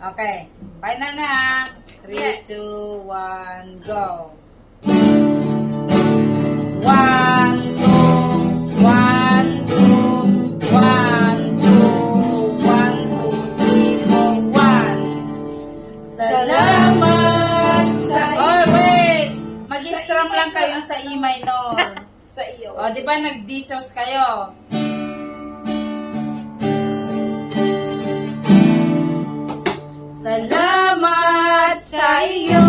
Okay. Final na. 3, Yes. 2, 1, go. 1, 2, 1, 2, 1, 2, 1, 2, 3, 4, 1. Salamat sa... Oh, wait! Mag-strum lang kayo sa E minor. Sa iyo. O, di ba nag-disos kayo? Salamat sa iyo.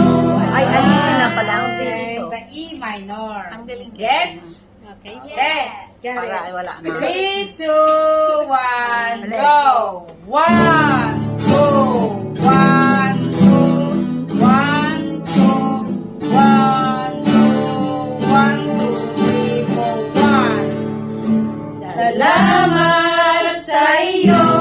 Ay, alisin na pala ang dito. Sa E minor. Ang galing. Gets? Okay. Okay. Para ay wala na. 3, 2, 1, go! 1, 2, 1, 2, 1, 2, 1, 2, 1, 2, 3, 4, 1. Salamat sa iyo.